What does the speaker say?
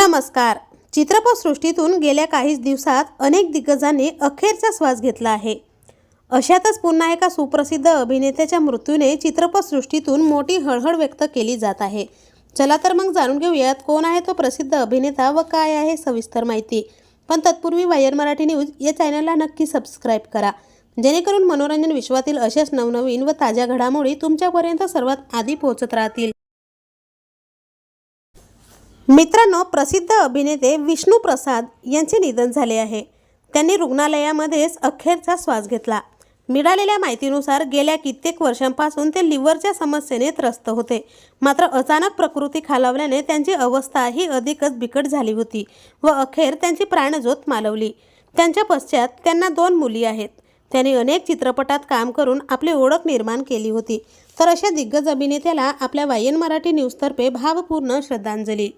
नमस्कार. चित्रपटसृष्टीतून गेल्या काहीच दिवसात अनेक दिग्गजांनी अखेरचा श्वास घेतला आहे. अशातच पुन्हा एका सुप्रसिद्ध अभिनेत्याच्या मृत्यूने चित्रपटसृष्टीतून मोठी हळहळ व्यक्त केली जात आहे. चला तर मग जाणून घेऊयात कोण आहे तो प्रसिद्ध अभिनेता व काय आहे सविस्तर माहिती. पण तत्पूर्वी वायर मराठी न्यूज या चॅनलला नक्की सबस्क्राईब करा. जेणेकरून मनोरंजन विश्वातील अशाच नवनवीन व ताज्या घडामोडी तुमच्यापर्यंत सर्वात आधी पोहोचत राहतील. मित्रांनो प्रसिद्ध अभिनेते विष्णू प्रसाद यांचे निधन झाले आहे. त्यांनी रुग्णालयामध्येच अखेरचा श्वास घेतला. मिळालेल्या माहितीनुसार गेल्या कित्येक वर्षांपासून ते लिव्हरच्या समस्येने त्रस्त होते. मात्र अचानक प्रकृती खालावल्याने त्यांची अवस्था ही अधिकच बिकट झाली होती व अखेर त्यांची प्राणज्योत मालवली. त्यांच्या पश्चात त्यांना दोन मुली आहेत. त्यांनी अनेक चित्रपटात काम करून आपली ओळख निर्माण केली होती. तर अशा दिग्गज अभिनेत्याला आपल्या वायन मराठी न्यूजतर्फे भावपूर्ण श्रद्धांजली.